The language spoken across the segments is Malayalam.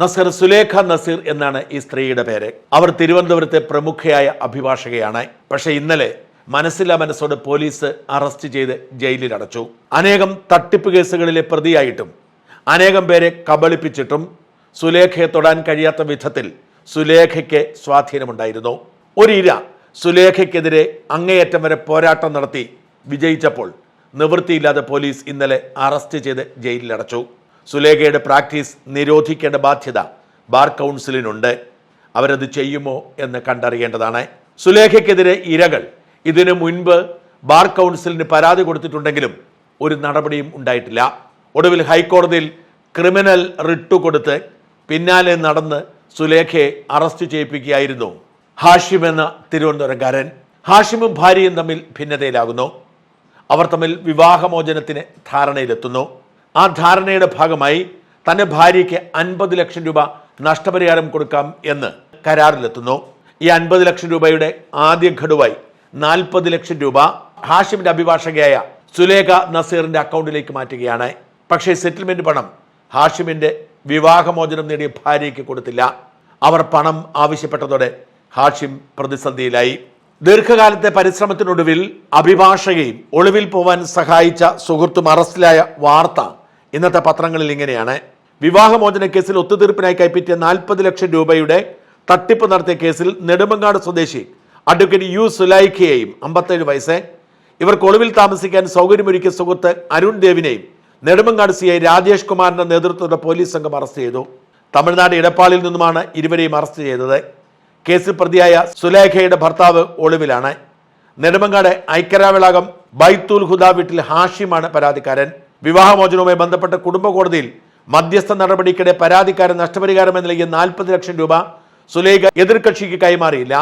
നസീർ സുലേഖ നസീർ എന്നാണ് ഈ സ്ത്രീയുടെ പേര്. അവർ തിരുവനന്തപുരത്തെ പ്രമുഖയായ അഭിഭാഷകയാണ്. പക്ഷേ ഇന്നലെ മനസ്സില്ലാ മനസ്സോടെ പോലീസ് അറസ്റ്റ് ചെയ്ത് ജയിലിൽ അടച്ചു അനേകം തട്ടിപ്പ് കേസുകളിലെ പ്രതിയായിട്ടും അനേകം പേരെ കബളിപ്പിച്ചിട്ടും സുലേഖയെ തൊടാൻ കഴിയാത്ത വിധത്തിൽ സുലേഖയ്ക്ക് സ്വാധീനമുണ്ടായിരുന്നു. ഒരു ഇര സുലേഖയ്ക്കെതിരെ അങ്ങേയറ്റം വരെ പോരാട്ടം നടത്തി വിജയിച്ചപ്പോൾ നിവൃത്തിയില്ലാതെ പോലീസ് ഇന്നലെ അറസ്റ്റ് ചെയ്ത് ജയിലിലടച്ചു. സുലേഖയുടെ പ്രാക്ടീസ് നിരോധിക്കേണ്ട ബാധ്യത ബാർ കൗൺസിലിനുണ്ട്. അവരത് ചെയ്യുമോ എന്ന് കണ്ടറിയേണ്ടതാണ്. സുലേഖയ്ക്കെതിരെ ഇരകൾ. ഇതിനു മുൻപ് ബാർ കൗൺസിലിന് പരാതി കൊടുത്തിട്ടുണ്ടെങ്കിലും ഒരു നടപടിയും ഉണ്ടായിട്ടില്ല. ഒടുവിൽ ഹൈക്കോടതിയിൽ ക്രിമിനൽ റിട്ടു കൊടുത്ത് പിന്നാലെ നടന്ന് സുലേഖയെ അറസ്റ്റ് ചെയ്യിപ്പിക്കുകയായിരുന്നു ഹാഷിം എന്ന തിരുവനന്തപുരംകാരൻ. ഹാഷിമും ഭാര്യയും തമ്മിൽ ഭിന്നതയിലാകുന്നു. അവർ തമ്മിൽ വിവാഹമോചനത്തിന് ധാരണയിലെത്തുന്നു. ആ ധാരണയുടെ ഭാഗമായി തന്റെ ഭാര്യയ്ക്ക് അൻപത് ലക്ഷം രൂപ നഷ്ടപരിഹാരം കൊടുക്കാം എന്ന് കരാറിലെത്തുന്നു. ഈ അൻപത് ലക്ഷം രൂപയുടെ ആദ്യ ഘടുവായി നാൽപ്പത് ലക്ഷം രൂപ ഹാഷിമിന്റെ അഭിഭാഷകയായ സുലേഖ നസീറിന്റെ അക്കൗണ്ടിലേക്ക് മാറ്റുകയാണ്. പക്ഷേ സെറ്റിൽമെന്റ് പണം ഹാഷിമിന്റെ വിവാഹമോചനം നേടിയ ഭാര്യയ്ക്ക് കൊടുത്തില്ല. അവർ പണം ആവശ്യപ്പെട്ടതോടെ ഹാഷിം പ്രതിസന്ധിയിലായി. ദീർഘകാലത്തെ പരിശ്രമത്തിനൊടുവിൽ അഭിഭാഷകയും ഒളിവിൽ പോവാൻ സഹായിച്ച സുഹൃത്തും അറസ്റ്റിലായ വാർത്ത ഇന്നത്തെ പത്രങ്ങളിൽ ഇങ്ങനെയാണ്. വിവാഹമോചന കേസിൽ ഒത്തുതീർപ്പിനായി കൈപ്പറ്റിയ നാൽപ്പത് ലക്ഷം രൂപയുടെ തട്ടിപ്പ് നടത്തിയ കേസിൽ നെടുമങ്ങാട് സ്വദേശി അഡ്വക്കേറ്റ് യു സുലൈഖയെയും അമ്പത്തേഴ് വയസ്സ്. ഇവർക്ക് ഒളിവിൽ താമസിക്കാൻ സൗകര്യമൊരുക്കിയ സുഹൃത്ത് അരുൺ ദേവിനെയും നെടുമങ്ങാട് സി ഐ രാജേഷ് കുമാറിന്റെ നേതൃത്വത്തിലെ പോലീസ് സംഘം അറസ്റ്റ് ചെയ്തു. തമിഴ്നാട് ഇടപ്പാളിൽ നിന്നുമാണ് ഇരുവരെയും അറസ്റ്റ് ചെയ്തത്. കേസിൽ പ്രതിയായ സുലേഖയുടെ ഭർത്താവ് ഒളിവിലാണ്. നെടുമങ്ങാട് ഐക്യരാവിളാകം ബൈത്തുൽ ഹുദ വീട്ടിൽ ഹാഷിമാണ് പരാതിക്കാരൻ. വിവാഹമോചനവുമായി ബന്ധപ്പെട്ട കുടുംബ കോടതിയിൽ മധ്യസ്ഥ നടപടിക്കിടെ പരാതിക്കാരൻ നഷ്ടപരിഹാരം എന്ന് നൽകിയ നാൽപ്പത് ലക്ഷം രൂപ സുലേഖ എതിർകക്ഷിക്ക് കൈമാറിയില്ല.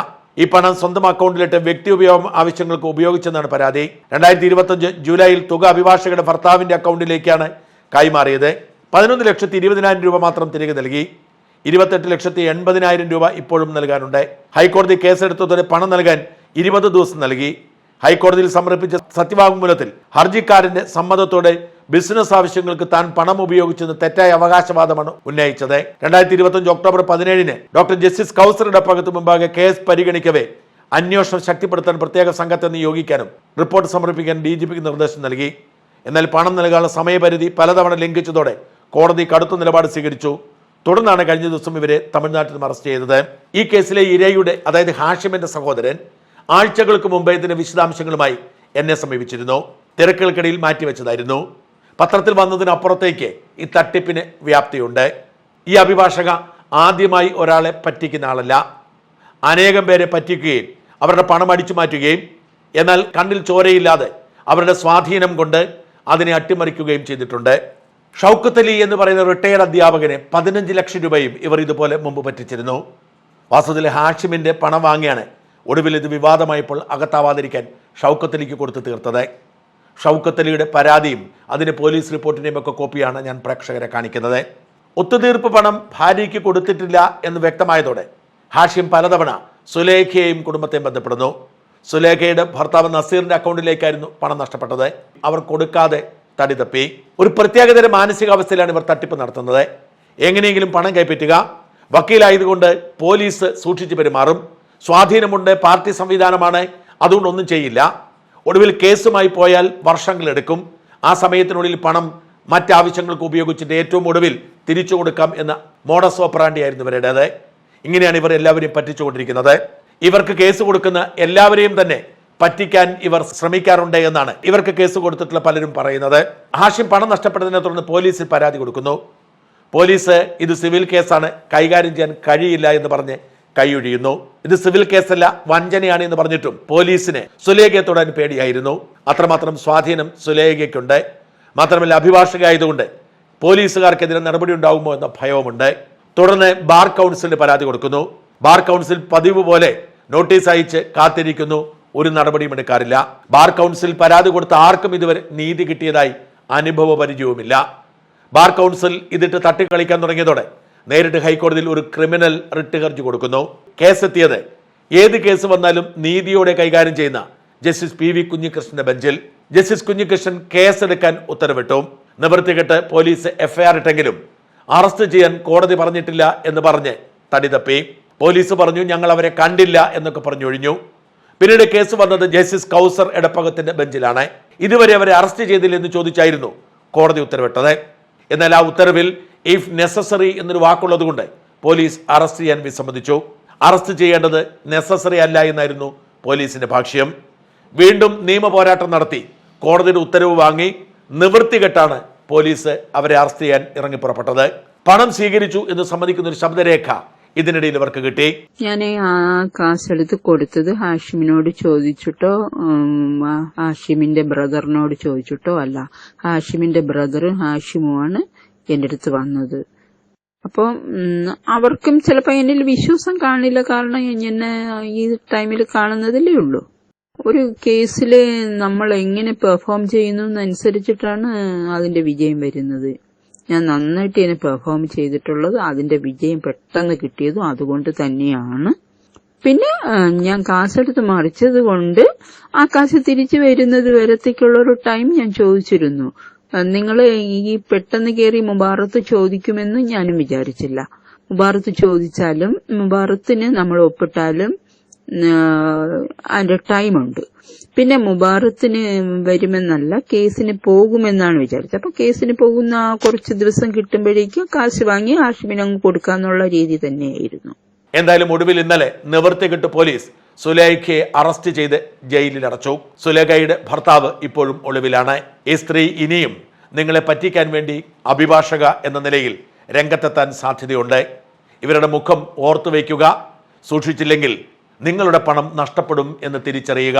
ഈ പണം സ്വന്തം അക്കൗണ്ടിലിട്ട് വ്യക്തി ഉപയോഗം ആവശ്യങ്ങൾക്ക് ഉപയോഗിച്ചെന്നാണ് പരാതി. രണ്ടായിരത്തി ഇരുപത്തഞ്ച് ജൂലൈയിൽ തുക അഭിഭാഷകരുടെ ഭർത്താവിന്റെ അക്കൗണ്ടിലേക്കാണ് കൈമാറിയത്. പതിനൊന്ന് ലക്ഷത്തി ഇരുപതിനായിരം രൂപ മാത്രം തിരികെ നൽകി. ഇരുപത്തെട്ട് ലക്ഷത്തി എൺപതിനായിരം രൂപ ഇപ്പോഴും നൽകാനുണ്ട്. ഹൈക്കോടതി കേസെടുത്തതോടെ പണം നൽകാൻ ഇരുപത് ദിവസം നൽകി. ഹൈക്കോടതിയിൽ സമർപ്പിച്ച സത്യവാങ്മൂലത്തിൽ ഹർജിക്കാരന്റെ സമ്മതത്തോടെ ബിസിനസ് ആവശ്യങ്ങൾക്ക് താൻ പണം ഉപയോഗിച്ചെന്ന് തെറ്റായ അവകാശവാദമാണ് ഉന്നയിച്ചത്. രണ്ടായിരത്തി ഇരുപത്തഞ്ച് ഒക്ടോബർ പതിനേഴിന് ഡോക്ടർ ജസ്റ്റിസ് കൗസറുടെ പകത്ത് മുമ്പാകെ കേസ് പരിഗണിക്കവേ അന്വേഷണം ശക്തിപ്പെടുത്താൻ പ്രത്യേക സംഘത്തെ നിയോഗിക്കാനും റിപ്പോർട്ട് സമർപ്പിക്കാൻ ഡി ജി പിക്ക് നിർദ്ദേശം നൽകി. എന്നാൽ പണം നൽകാനുള്ള സമയപരിധി പലതവണ ലംഘിച്ചതോടെ കോടതി കടുത്ത നിലപാട് സ്വീകരിച്ചു. തുടർന്നാണ് കഴിഞ്ഞ ദിവസം ഇവരെ തമിഴ്നാട്ടിൽ നിന്ന് അറസ്റ്റ് ചെയ്തത്. ഈ കേസിലെ ഇരയുടെ അതായത് ഹാഷിമിന്റെ സഹോദരൻ ആഴ്ചകൾക്ക് മുമ്പ് ഇതിന്റെ വിശദാംശങ്ങളുമായി എന്നെ സമീപിച്ചിരുന്നു. തിരക്കുകൾക്കിടയിൽ മാറ്റിവെച്ചതായിരുന്നു. പത്രത്തിൽ വന്നതിനപ്പുറത്തേക്ക് ഈ തട്ടിപ്പിന് വ്യാപ്തിയുണ്ട്. ഈ അഭിഭാഷക ആദ്യമായി ഒരാളെ പറ്റിക്കുന്ന ആളല്ല. അനേകം പേരെ പറ്റിക്കുകയും അവരുടെ പണം അടിച്ചു മാറ്റുകയും എന്നാൽ കണ്ണിൽ ചോരയില്ലാതെ അവരുടെ സ്വാധീനം കൊണ്ട് അതിനെ അട്ടിമറിക്കുകയും ചെയ്തിട്ടുണ്ട്. ഷൗക്കത്ത് അലി എന്ന് പറയുന്ന റിട്ടയർഡ് അധ്യാപകനെ പതിനഞ്ച് ലക്ഷം രൂപയും ഇവർ ഇതുപോലെ മുമ്പ് പറ്റിച്ചിരുന്നു. വാസ്തവത്തിൽ ഹാഷിമിന്റെ പണം വാങ്ങിയാണ് ഒടുവിൽ ഇത് വിവാദമായപ്പോൾ അകത്താവാതിരിക്കാൻ ഷൗക്കത്ത് അലിക്ക് കൊടുത്തു തീർത്തത്. ഷൗക്കത്ത് അലിയുടെ പരാതിയും അതിന് പോലീസ് റിപ്പോർട്ടിന്റെയും ഒക്കെ കോപ്പിയാണ് ഞാൻ പ്രേക്ഷകരെ കാണിക്കുന്നത്. ഒത്തുതീർപ്പ് പണം ഭാര്യയ്ക്ക് കൊടുത്തിട്ടില്ല എന്ന് വ്യക്തമായതോടെ ഹാഷിം പലതവണ സുലേഖയെയും കുടുംബത്തെയും ബന്ധപ്പെടുന്നു. സുലേഖയുടെ ഭർത്താവ് നസീറിന്റെ അക്കൗണ്ടിലേക്കായിരുന്നു പണം നഷ്ടപ്പെട്ടത്. അവർ കൊടുക്കാതെ തടി തപ്പി. ഒരു പ്രത്യേകതരം മാനസികാവസ്ഥയിലാണ് ഇവർ തട്ടിപ്പ് നടത്തുന്നത്. എങ്ങനെയെങ്കിലും പണം കൈപ്പറ്റുക. വക്കീലായതുകൊണ്ട് പോലീസ് സൂക്ഷിച്ചു പെരുമാറും. സ്വാധീനമുണ്ട് പാർട്ടി സംവിധാനമാണ്. അതുകൊണ്ടൊന്നും ചെയ്യില്ല. ഒടുവിൽ കേസുമായി പോയാൽ വർഷങ്ങളെടുക്കും ആ സമയത്തിനുള്ളിൽ പണം മറ്റാവശ്യങ്ങൾക്ക് ഉപയോഗിച്ചിട്ട് ഏറ്റവും ഒടുവിൽ തിരിച്ചു കൊടുക്കാം എന്ന മോഡസ് ഓപ്പറാണ്ടി ആയിരുന്നു ഇവരുടേത്. ഇങ്ങനെയാണ് ഇവർ എല്ലാവരെയും പറ്റിച്ചുകൊണ്ടിരിക്കുന്നത്. ഇവർക്ക് കേസ് കൊടുക്കുന്ന എല്ലാവരെയും തന്നെ പറ്റിക്കാൻ ഇവർ ശ്രമിക്കാറുണ്ട് എന്നാണ് ഇവർക്ക് കേസ് കൊടുത്തിട്ടുള്ള പലരും പറയുന്നത്. ഹാഷിം പണം നഷ്ടപ്പെട്ടതിനെ തുടർന്ന് പോലീസിൽ പരാതി കൊടുക്കുന്നു. പോലീസ് ഇത് സിവിൽ കേസാണ് കൈകാര്യം ചെയ്യാൻ കഴിയില്ല എന്ന് പറഞ്ഞ് കൈയൊഴിയുന്നു. ഇത് സിവിൽ കേസല്ല വഞ്ചനയാണ് എന്ന് പറഞ്ഞിട്ടും പോലീസിനെ സുലേഖയെ തൊടാൻ പേടിയായിരുന്നു. അത്രമാത്രം സ്വാധീനം സുലേഖയ്ക്കുണ്ട്. മാത്രമല്ല അഭിഭാഷക ആയതുകൊണ്ട് പോലീസുകാർക്കെതിരെ നടപടി ഉണ്ടാകുമോ എന്ന ഭയവുമുണ്ട്. തുടർന്ന് ബാർ കൗൺസിലിന് പരാതി കൊടുക്കുന്നു. ബാർ കൗൺസിൽ പതിവ് പോലെ നോട്ടീസ് അയച്ച് കാത്തിരിക്കുന്നു. ഒരു നടപടിയും എടുക്കാറില്ല. ബാർ കൗൺസിൽ പരാതി കൊടുത്ത ആർക്കും ഇതുവരെ നീതി കിട്ടിയതായി അനുഭവ പരിചയവുമില്ല ബാർ കൗൺസിൽ ഇതിട്ട് തട്ടിക്കളിക്കാൻ തുടങ്ങിയതോടെ നേരിട്ട് ഹൈക്കോടതിയിൽ ഒരു ക്രിമിനൽ റിട്ട് ഹർജി കൊടുക്കുന്നു. കേസെത്തിയത് ഏത് കേസ് വന്നാലും നീതിയോടെ കൈകാര്യം ചെയ്യുന്ന ജസ്റ്റിസ് പി വി കുഞ്ഞികൃഷ്ണന്റെ ബെഞ്ചിൽ. ജസ്റ്റിസ് കുഞ്ഞികൃഷ്ണൻ കേസെടുക്കാൻ ഉത്തരവിട്ടു. നിവൃത്തികെട്ട് പോലീസ് എഫ്ഐആർ ഇട്ടെങ്കിലും അറസ്റ്റ് ചെയ്യാൻ കോടതി പറഞ്ഞിട്ടില്ല എന്ന് പറഞ്ഞ് തടി തപ്പി. പോലീസ് പറഞ്ഞു ഞങ്ങൾ അവരെ കണ്ടില്ല എന്നൊക്കെ പറഞ്ഞൊഴിഞ്ഞു. പിന്നീട് കേസ് വന്നത് ജസ്റ്റിസ് കൗസർ എടപ്പകത്തിന്റെ ബെഞ്ചിലാണ്. ഇതുവരെ അവരെ അറസ്റ്റ് ചെയ്തില്ലെന്ന് ചോദിച്ചായിരുന്നു കോടതി ഉത്തരവിട്ടത്. എന്നാൽ ആ ഉത്തരവിൽ ഇഫ് നെസസറി എന്നൊരു വാക്കുള്ളത് കൊണ്ട് പോലീസ് അറസ്റ്റ് ചെയ്യാൻ വിസമ്മതിച്ചു അറസ്റ്റ് ചെയ്യേണ്ടത് നെസസറി അല്ല എന്നായിരുന്നു പോലീസിന്റെ ഭാഷ്യം വീണ്ടും നിയമ പോരാട്ടം നടത്തി. കോടതിയുടെ ഉത്തരവ് വാങ്ങി. നിവൃത്തികെട്ടാണ് പോലീസ് അവരെ അറസ്റ്റ് ചെയ്യാൻ ഇറങ്ങി പുറപ്പെട്ടത്. പണം സ്വീകരിച്ചു എന്ന് സമ്മതിക്കുന്ന ഒരു ശബ്ദരേഖ ഇതിനിടയിൽ ഇവർക്ക് കിട്ടി. ഞാൻ ആ കാശെടുത്ത് കൊടുത്തത് ഹാഷിമിനോട് ചോദിച്ചിട്ടോ ഹാഷിമിന്റെ ബ്രദറിനോട് ചോദിച്ചിട്ടോ അല്ല. ഹാഷിമിന്റെ ബ്രദറും ഹാഷിമുമാണ് എന്റെ അടുത്ത് വന്നത്. അപ്പം അവർക്കും ചിലപ്പോൾ എന്നിൽ വിശ്വാസം കാണില്ല കാരണം എന്നെ ഈ ടൈമിൽ കാണുന്നതല്ലേ ഉള്ളൂ. ഒരു കേസിൽ നമ്മൾ എങ്ങനെ പെർഫോം ചെയ്യുന്നു എന്നനുസരിച്ചിട്ടാണ് അതിന്റെ വിജയം വരുന്നത്. ഞാൻ നന്നായിട്ട് ഇതിനെ പെർഫോം ചെയ്തിട്ടുള്ളത് അതിന്റെ വിജയം പെട്ടെന്ന് കിട്ടിയതും അതുകൊണ്ട് തന്നെയാണ്. പിന്നെ ഞാൻ കാശെടുത്ത് മറിച്ചത് കൊണ്ട് ആ കാശ് തിരിച്ചു വരുന്നത് വരത്തേക്കുള്ള ഒരു ടൈം ഞാൻ ചോദിച്ചിരുന്നു. നിങ്ങൾ ഈ പെട്ടെന്ന് കയറി മുബാറത്ത് ചോദിക്കുമെന്ന് ഞാനും വിചാരിച്ചില്ല. മുബാറത്ത് ചോദിച്ചാലും മുബാറത്തിന് നമ്മൾ ഒപ്പിട്ടാലും അതിന്റെ ടൈമുണ്ട്. പിന്നെ മുബാറത്തിന് വരുമെന്നല്ല കേസിന് പോകുമെന്നാണ് വിചാരിച്ചത്. അപ്പൊ കേസിന് പോകുന്ന കുറച്ച് ദിവസം കിട്ടുമ്പോഴേക്കും കാശ് വാങ്ങി ആഷിമിനങ്ങ് കൊടുക്കാന്നുള്ള രീതി തന്നെയായിരുന്നു. എന്തായാലും ഒടുവിൽ ഇന്നലെ നിവർത്തി കിട്ടു പോലീസ് സുലേഖയെ അറസ്റ്റ് ചെയ്ത് ജയിലിൽ അടച്ചു സുലേഖയുടെ ഭർത്താവ് ഇപ്പോഴും ഒളിവിലാണ്. ഈ സ്ത്രീ ഇനിയും നിങ്ങളെ പറ്റിക്കാൻ വേണ്ടി അഭിഭാഷക എന്ന നിലയിൽ രംഗത്തെത്താൻ സാധ്യതയുണ്ട്. ഇവരുടെ മുഖം ഓർത്തു വയ്ക്കുക സൂക്ഷിച്ചില്ലെങ്കിൽ നിങ്ങളുടെ പണം നഷ്ടപ്പെടും എന്ന് തിരിച്ചറിയുക.